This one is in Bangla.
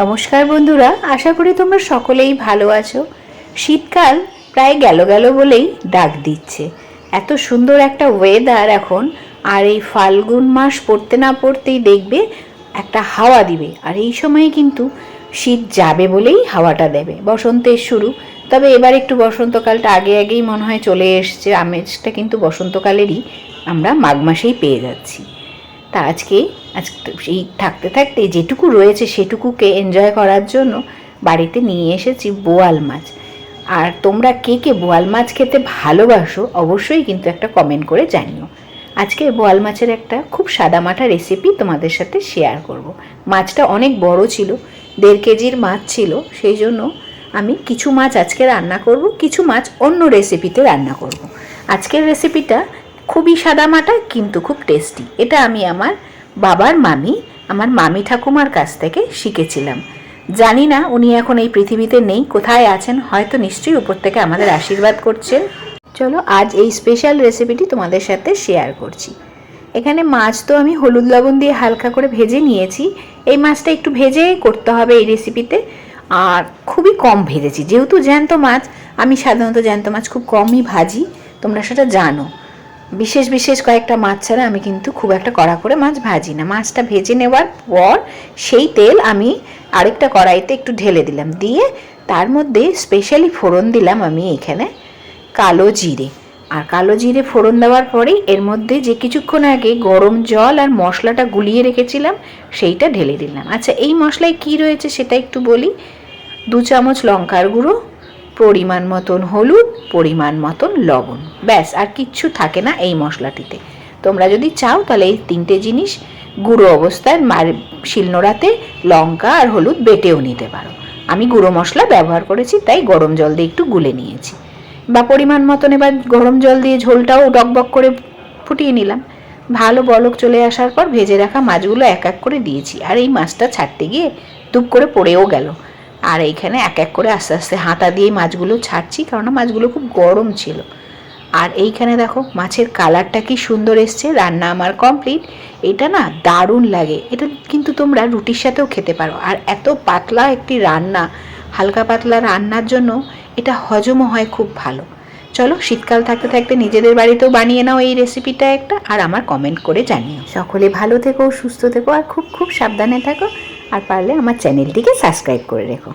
নমস্কার বন্ধুরা, আশা করি তোমরা সকলেই ভালো আছো। শীতকাল প্রায় গেল গেল বলেই ডাক দিচ্ছে। এত সুন্দর একটা ওয়েদার এখন, আর এই ফাল্গুন মাস পড়তে না পড়তেই দেখবে একটা হাওয়া দিবে। আর এই সময়ে কিন্তু শীত যাবে বলেই হাওয়াটা দেবে। বসন্তের শুরু। তবে এবার একটু বসন্তকালটা আগে আগেই মনে হয় চলে এসছে। আমেজটা কিন্তু বসন্তকালেরই আমরা মাঘ মাসেই পেয়ে যাচ্ছি। তা আজকে আজ এই থাকতে থাকতে যেটুকু রয়েছে সেটুকুকে এনজয় করার জন্য বাড়িতে নিয়ে এসেছি বোয়াল মাছ আর তোমরা কে কে বোয়াল মাছ খেতে ভালোবাসো অবশ্যই কিন্তু একটা কমেন্ট করে জানিও আজকে বোয়াল মাছের একটা খুব সাদামাটা রেসিপি তোমাদের সাথে শেয়ার করব। মাছটা অনেক বড় ছিল, দেড় কেজির মাছ ছিল, সেই জন্য আমি কিছু মাছ আজকে রান্না করব, কিছু মাছ অন্য রেসিপিতে রান্না করব। আজকের রেসিপিটা খুবই সাদামাটা কিন্তু খুব টেস্টি এটা আমি আমার বাবার মামি, আমার মামি ঠাকুমার কাছ থেকে শিখেছিলাম। জানি না উনি এখন এই পৃথিবীতে নেই, কোথায় আছেন, হয়তো নিশ্চয়ই উপর থেকে আমাদের আশীর্বাদ করছেন চলো, আজ এই স্পেশাল রেসিপিটি তোমাদের সাথে শেয়ার করছি। এখানে মাছ তো আমি হলুদ লবণ দিয়ে হালকা করে ভেজে নিয়েছি। এই মাছটা একটু ভেজে করতে হবে এই রেসিপিতে আর খুবই কম ভেজেছি। যেহেতু জ্যান্ত মাছ, আমি সাধারণত জ্যান্ত মাছ খুব কমই ভাজি। তোমরা সেটা জানো। বিশেষ বিশেষ কয়েকটা মাছ ছাড়া আমি কিন্তু খুব একটা কড়া করে মাছ ভাজি না। মাছটা ভেজে নেওয়ার পর সেই তেল আমি আরেকটা কড়াইতে একটু ঢেলে দিলাম। দিয়ে তার মধ্যে স্পেশালি ফোড়ন দিলাম আমি এখানে কালো জিরে। আর কালো জিরে ফোড়ন দেওয়ার পরেই এর মধ্যে যে কিছুক্ষণ আগে গরম জল আর মশলাটা গুলিয়ে রেখেছিলাম, সেইটা ঢেলে দিলাম। আচ্ছা এই মশলায় কি রয়েছে সেটা একটু বলি? দু চামচ লঙ্কার গুঁড়ো পরিমাণ মতন হলুদ, পরিমাণ মতন লবণ। ব্যাস, আর কিচ্ছু থাকে না এই মশলাটিতে। তোমরা যদি চাও, তাহলে এই তিনটে জিনিস গুঁড়ো অবস্থায় মার শিলনোড়াতে লঙ্কা আর হলুদ বেটেও নিতে পারো। আমি গুঁড়ো মশলা ব্যবহার করেছি, তাই গরম জল দিয়ে একটু গুলে নিয়েছি। বা পরিমাণ মতন এবার গরম জল দিয়ে ঝোলটাও ডকবক করে ফুটিয়ে নিলাম। ভালো বলক চলে আসার পর ভেজে রাখা মাছগুলো এক এক করে দিয়েছি। আর এই মাছটা ছাড়তে গিয়ে দুপ করে পড়েও গেল। আর এইখানে এক এক করে আস্তে আস্তে হাতা দিয়ে মাছগুলো ছাড়ছি কারণ মাছগুলো খুব গরম ছিল। আর এইখানে দেখো, মাছের কালারটা কি সুন্দর এসছে, রান্না আমার কমপ্লিট এটা না দারুণ লাগে, এটা কিন্তু তোমরা রুটির সাথেও খেতে পারো। আর এত পাতলা একটি রান্না, হালকা পাতলা রান্নার জন্য এটা হজমও হয় খুব ভালো। চলো, শীতকাল থাকতে থাকতে নিজেদের বাড়িতেও বানিয়ে নাও এই রেসিপিটা একটা, আর আমার কমেন্ট করে জানিও। সকলে ভালো থেকো, সুস্থ থেকো, আর খুব খুব সাবধানে থাকো। আর পারলে আমার চ্যানেলটিকে সাবস্ক্রাইব করে রেখো।